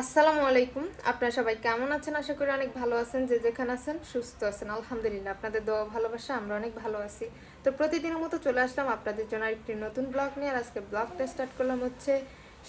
আসসালামু আলাইকুম। আপনারা সবাই কেমন আছেন? আশা করি অনেক ভালো আছেন। যে যেখানে আছেন, সুস্থ আছেন। আলহামদুলিল্লাহ, আপনাদের দোয়া ভালোবাসা আমরা অনেক ভালো আছি। তো প্রতিদিনের মতো চলে আসলাম আপনাদের জন্য একটি নতুন ব্লগ নিয়ে। আর আজকে ব্লগটা স্টার্ট করলাম হচ্ছে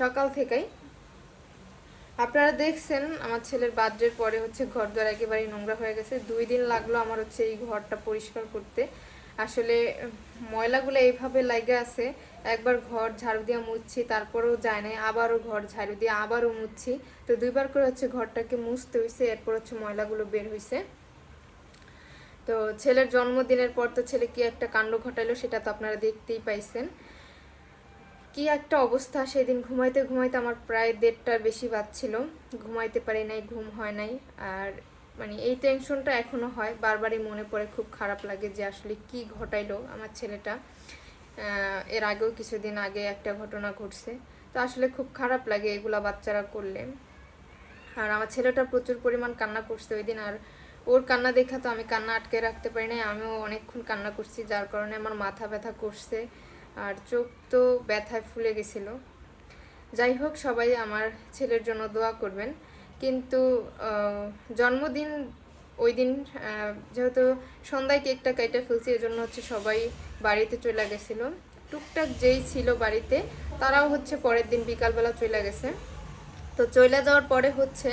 সকাল থেকেই। আপনারা দেখছেন, আমার ছেলের বার্থডের পরে হচ্ছে ঘর দ্বার একেবারেই নোংরা হয়ে গেছে। দুই দিন লাগল আমার হচ্ছে এই ঘরটা পরিষ্কার করতে। আসলে, ময়লাগুলো এইভাবে লাগে আছে, একবার ঘর ঝাড়ু দিয়ে মুছছি, তারপরেও যায় নাই, আবারও ঘর ঝাড়ু দিয়ে আবারও মুছছি, তো দুইবার করে হচ্ছে ঘরটাকে মুছতে হয়েছে এরপর হচ্ছে ময়লাগুলো বের হয়েছে তো ছেলের জন্মদিনের পর তো ছেলে কি একটা কাণ্ড ঘটাইলো সেটা তো আপনারা দেখতেই পাইছেন। কি একটা অবস্থা, সেদিন ঘুমাইতে ঘুমাইতে আমার প্রায় দেড়টার বেশি বাজছিল, ঘুমাইতে পারি নাই, ঘুম হয় নাই, আর মানে এই টেনশনটা এখনও হয়। বারবারই মনে পড়ে, খুব খারাপ লাগে যে আসলে কি ঘটাইলো আমার ছেলেটা। এর আগেও কিছুদিন আগে একটা ঘটনা ঘটছে। তো আসলে খুব খারাপ লাগে এগুলা বাচ্চারা করলে। আর আমার ছেলেটা প্রচুর পরিমাণ কান্না করছে ওই দিন। আর ওর কান্না দেখা তো আমি কান্না আটকে রাখতে পারি নাই, আমিও অনেকক্ষণ কান্না করছি, যার কারণে আমার মাথা ব্যথা করছে। আর চোখ তো ব্যথায় ফুলে গেছিল। যাই হোক, সবাই আমার ছেলের জন্য দোয়া করবেন। কিন্তু জন্মদিন ওই দিন যেহেতু সন্ধ্যায় কেকটা কেটে ফেলছি, এজন্য হচ্ছে সবাই বাড়িতে চলে গেছিল। টুকটাক যেই ছিল বাড়িতে, তারাও হচ্ছে পরের দিন বিকালবেলা চলে গেছে। তো চলে যাওয়ার পরে হচ্ছে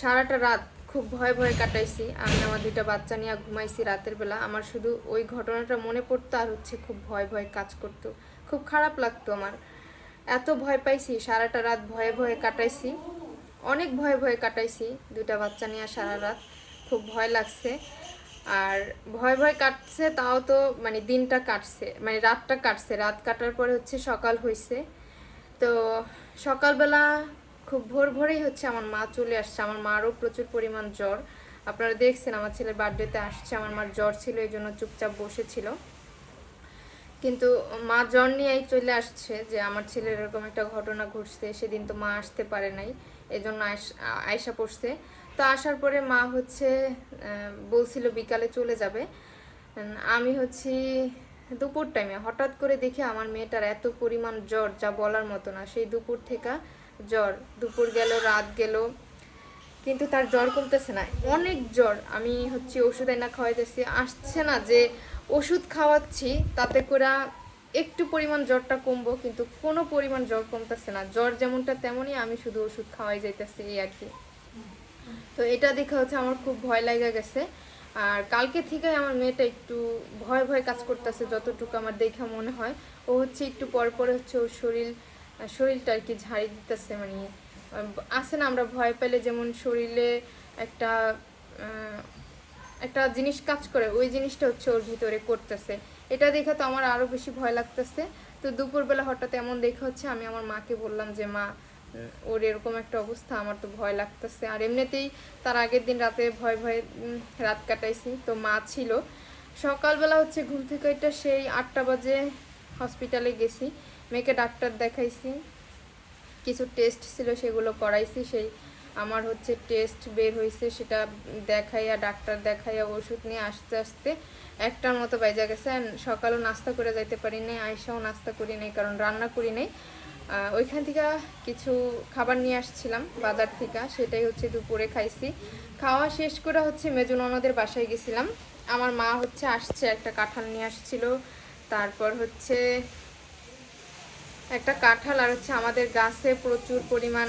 সারাটা রাত খুব ভয় ভয় কাটাইছি। আমি আমার দুইটা বাচ্চা নিয়ে ঘুমাইছি রাতের বেলা। আমার শুধু ওই ঘটনাটা মনে পড়তো আর হচ্ছে খুব ভয় ভয় কাজ করতো। খুব খারাপ লাগতো আমার। এত ভয় পাইছি, সারাটা রাত ভয়ে ভয়ে কাটাইছি। অনেক ভয়ে ভয়ে কাটাইছি। দুইটা বাচ্চা নিয়ে সারা রাত। খুব ভয় লাগছে। আর ভয় ভয় কাটছে, তাও তো মানে দিনটা কাটছে মানে রাতটা কাটছে। রাত কাটার পরে হচ্ছে সকাল হয়েছে তো সকালবেলা খুব ভোর ভোরেই হচ্ছে আমার মা চলে আসছে। আমার মারও প্রচুর পরিমাণ জ্বর। আপনারা দেখছেন, আমার ছেলের বার্থডেতে আসছে। আমার মার জ্বর ছিল এই জন্য চুপচাপ বসেছিল। কিন্তু মা জ্বর নিয়েই চলে আসছে যে, আমার ছেলের এরকম একটা ঘটনা ঘটছে। সেদিন তো মা আসতে পারে নাই। এই জন্য আয়সা পড়ছে। তো আসার পরে মা হচ্ছে বলছিল বিকালে চলে যাবে। আমি হচ্ছি দুপুর টাইমে হঠাৎ করে দেখি আমার মেয়েটার এত পরিমাণ জ্বর, যা বলার মতো না। সেই দুপুর থেকে জ্বর। দুপুর গেল, রাত গেল, কিন্তু তার জ্বর কমতেছে না। অনেক জ্বর। আমি হচ্ছে ওষুধ এনে খাওয়াইতেছি। আসছে না যে ওষুধ খাওয়াচ্ছি, তাতে করে একটু পরিমাণ জ্বরটা কমবো, কিন্তু কোনো পরিমাণ জ্বর কমতেছে না। জ্বর যেমনটা তেমনই আমি শুধু ওষুধ খাওয়াই যাইতেছি এই আর কি। তো এটা দেখে হচ্ছে আমার খুব ভয় লাগা গেছে। আর কালকে থেকে আমার মেয়েটা একটু ভয় ভয় কাজ করতেছে, যতটুকু আমার দেখে মনে হয়। ও হচ্ছে একটু পর পরে হচ্ছে ওর শরীর, শরীরটা আর কি ঝাড়ি দিতেছে মানে আছে না আমরা ভয় পেলে যেমন শরীরে একটা একটা জিনিস কাজ করে, ওই জিনিসটা হচ্ছে ওর ভিতরে করতেছে। এটা দেখে তো আমার আরও বেশি ভয় লাগতেছে। তো দুপুরবেলা হঠাৎ এমন দেখে হচ্ছে আমি আমার মাকে বললাম যে, মা ওর এরকম একটা অবস্থা, আমার তো ভয় লাগতেছে। আর এমনিতেই তার আগের দিন রাতে ভয় ভয়ে রাত কাটাইছি। তো মা ছিল। সকালবেলা হচ্ছে ঘুম থেকে এটা সেই আটটা বাজে হসপিটালে গেছি। মেয়েকে ডাক্তার দেখাইছি। কিছু টেস্ট ছিল, সেগুলো করাইছি। সেই আমার হচ্ছে টেস্ট বের হয়েছে সেটা দেখাইয়া, ডাক্তার দেখাইয়া ওষুধ নিয়ে আসতে আসতে একটার মতো বাইজা গেছে। সকালেও নাস্তা করে যাইতে পারি নাই আয়সাও নাস্তা করি নাই, কারণ রান্না করি নাই। ওইখান থেকে কিছু খাবার নিয়ে আসছিলাম, বাজার থেকে। সেটাই হচ্ছে দুপুরে খাইছি। খাওয়া শেষ করে হচ্ছে মেজু ননদের বাসায় গেছিলাম। আমার মা হচ্ছে আসছে, একটা কাঁঠাল নিয়ে আসছিল। তারপর হচ্ছে একটা কাঁঠাল আর হচ্ছে আমাদের গাছে প্রচুর পরিমাণ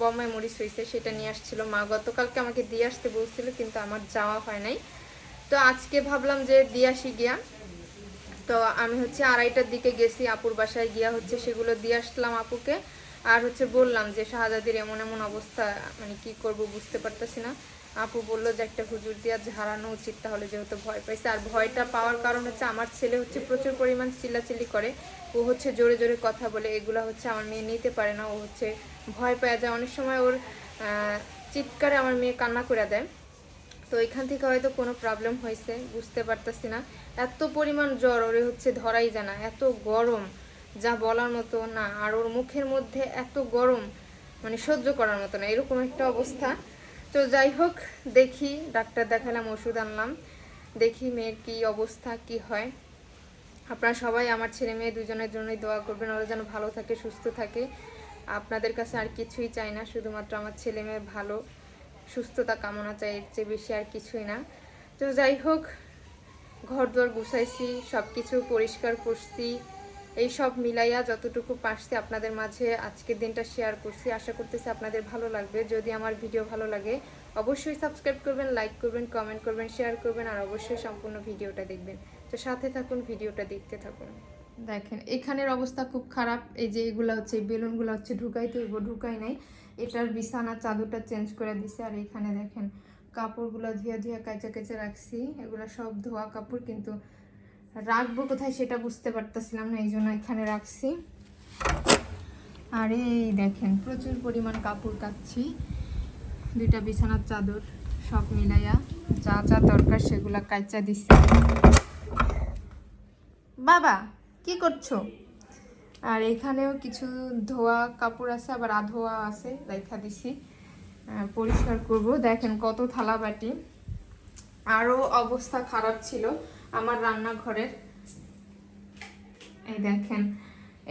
বম্বাই মরিচ হয়েছে, সেটা নিয়ে আসছিল মা। গতকালকে আমাকে দিয়ে আসতে বলছিল, কিন্তু আমার যাওয়া হয় নাই। তো আজকে ভাবলাম যে দিয়ে আসি গিয়া। তো আমি হচ্ছে আড়াইটার দিকে গেছি, আপুর বাসায় গিয়া হচ্ছে সেগুলো দিয়ে আসলাম আপুকে। আর হচ্ছে বললাম যে, শাহজাদির এমন এমন অবস্থা মানে কি করব বুঝতে পারতেছি না। আপু বলল যে একটা হুজুর দিয়া ঝাড়ানো উচিত, তাহলে যেহেতু ভয় পাইছে। আর ভয়টা পাওয়ার কারণ হচ্ছে আমার ছেলে হচ্ছে প্রচুর পরিমাণ চিল্লাচিল্লি করে। ও হচ্ছে জোরে জোরে কথা বলে, এগুলো হচ্ছে আমার মেয়ে নিতে পারে না, ও হচ্ছে ভয় পাওয়া যায়। অনেক সময় ওর চিৎকারে আমার মেয়ে কান্না করে দেয়। তো এখান থেকে হয়তো কোনো প্রবলেম হয়েছে, বুঝতে পারতেছি না। এত পরিমাণ জ্বর ওরে হচ্ছে ধরাই যায় না, এত গরম, যা বলার মতো না। আর ওর মুখের মধ্যে এত গরম মানে সহ্য করার মতো না। এরকম একটা অবস্থা। তো যাই হোক, দেখি, ডাক্তার দেখালাম, ওষুধ আনলাম। দেখি মেয়ের কি অবস্থা, কি হয়। আপনারা সবাই আমার ছেলে মেয়ে দুজনের জন্যই দোয়া করবেন, ওরা যেন ভালো থাকে, সুস্থ থাকে। আপনাদের কাছে আর কিছুই চাই না, শুধুমাত্র আমার ছেলে মেয়ের ভালো, সুস্থতা কামনা চাই, এর চেয়ে বেশি আর কিছুই না। তো যাই হোক, ঘর দুয়ার গুছাইছি সব কিছু পরিষ্কার করছি। এই সব মিলাইয়া যতটুকু পারছি আপনাদের মাঝে আজকের দিনটা শেয়ার করছি। আশা করতেছি আপনাদের ভালো লাগবে। যদি আমার ভিডিও ভালো লাগে, অবশ্যই সাবস্ক্রাইব করবেন লাইক করবেন কমেন্ট করবেন শেয়ার করবেন আর অবশ্যই সম্পূর্ণ ভিডিওটা দেখবেন। তো সাথে থাকুন, ভিডিওটা দেখতে থাকুন। দেখেন, এখানের অবস্থা খুব খারাপ। এই যে এগুলো হচ্ছে বেলুনগুলো হচ্ছে ঢুকাইতে হইব, ঢুকাই নাই। এটার বিছানা চাদরটা চেঞ্জ করে দিছে। আর এখানে দেখেন, কাপড়গুলো ধুয়ে ধুয়ে কাঁচা কেচে রাখছি। এগুলো সব ধোয়া কাপড়, কিন্তু রাখব কোথায় সেটা বুঝতে পারতেছিলাম না, এই জন্য এখানে রাখছি। আর দেখেন, প্রচুর পরিমাণ কাপড় কাচ্ছি। দুইটা বিছানার চাদর সব মিলাইয়া যা যা দরকার সেগুলা কাচা দিছি। বাবা, কি করছ? আর এখানেও কিছু ধোয়া কাপড় আছে, আবার আধোয়া আছে দেখা দিছি। পরিষ্কার করব। দেখেন কত থালা বাটি আরও অবস্থা খারাপ ছিল। আমার রান্নাঘরের, এই দেখেন,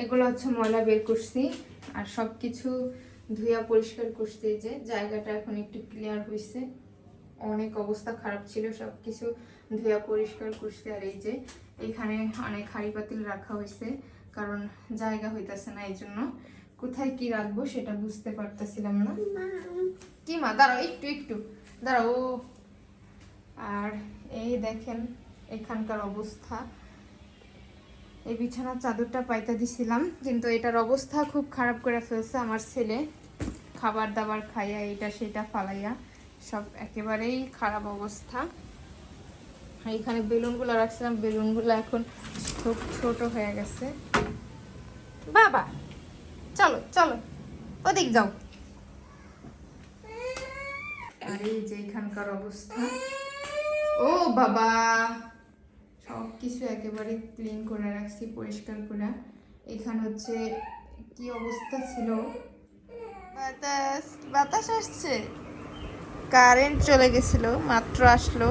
এগুলো হচ্ছে ময়লা বের করছি, আর সব কিছু ধুইয়া পরিষ্কার করছি যে জায়গাটা এখন একটু ক্লিয়ার হয়েছে অনেক অবস্থা খারাপ ছিল সব কিছু ধুইয়া পরিষ্কার করছি, আর এই যে এখানে অনেক হাঁড়ি পাতিল রাখা হয়েছে কারণ জায়গা হইতাছে না, এই জন্য। কোথায় কি রাখব সেটা বুঝতে পারতেছিলাম না। কি মা, দাঁড়াও, একটু একটু, দাঁড়াও। আর এই দেখেন এখানকার অবস্থা। এই বিছানার চাদরটা পাইতা দিছিলাম, কিন্তু এটার অবস্থা খুব খারাপ করে ফেলছে আমার ছেলে। খাবার দাবার খাইয়া এটা সেটা ফালাইয়া সব একেবারেই খারাপ অবস্থা। এখানে বেলুনগুলো রাখছিলাম, বেলুনগুলো এখন খুব ছোট হয়ে গেছে। বাবা, চলো চলো, ওদিক যাও। আর, এই যে এখানকার অবস্থা। ও বাবা! সব কিছু একেবারে ক্লিন করে রাখছি, পরিষ্কার করে। এখানে হচ্ছে কি অবস্থা ছিল? বাতাস বাতাস আসছে। কারেন্ট চলে গেছিল, মাত্র আসলো।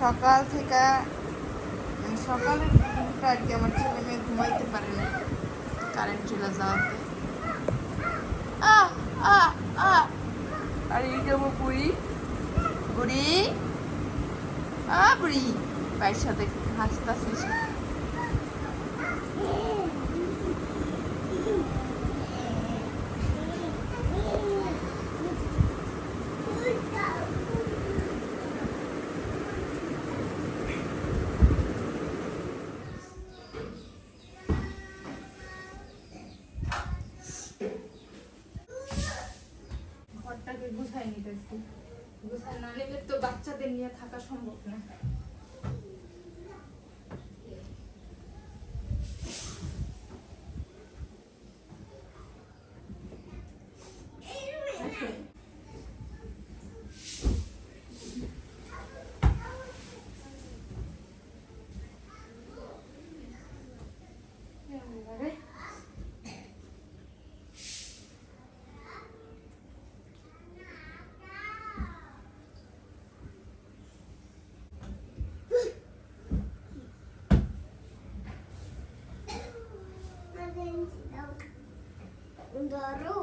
সকাল থেকে মানে সকালের ঘুমটা আর কি আমার ছেলে মেয়ে ঘুমাইতে পারে না কারেন্ট চলে যাওয়াতে। আর এই যাব বুড়ি। বুড়ি? আ বুড়ি। ভাইয়ের সাথে হাসতাছিস ঘরটাকে গুছাই নিতেছি। গুছাই না নিলে তো বাচ্চাদের নিয়ে থাকা সম্ভব না। baru.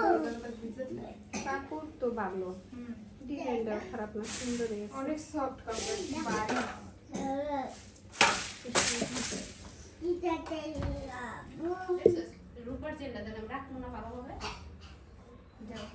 চাদরটা ভিজেছে। কাপড় তো ভালো ডিজাইনটা খারাপ না সুন্দর অনেক সফট কাপড়। রূপার চেনটা দেন আমি রাখব না ভালোভাবে যাও।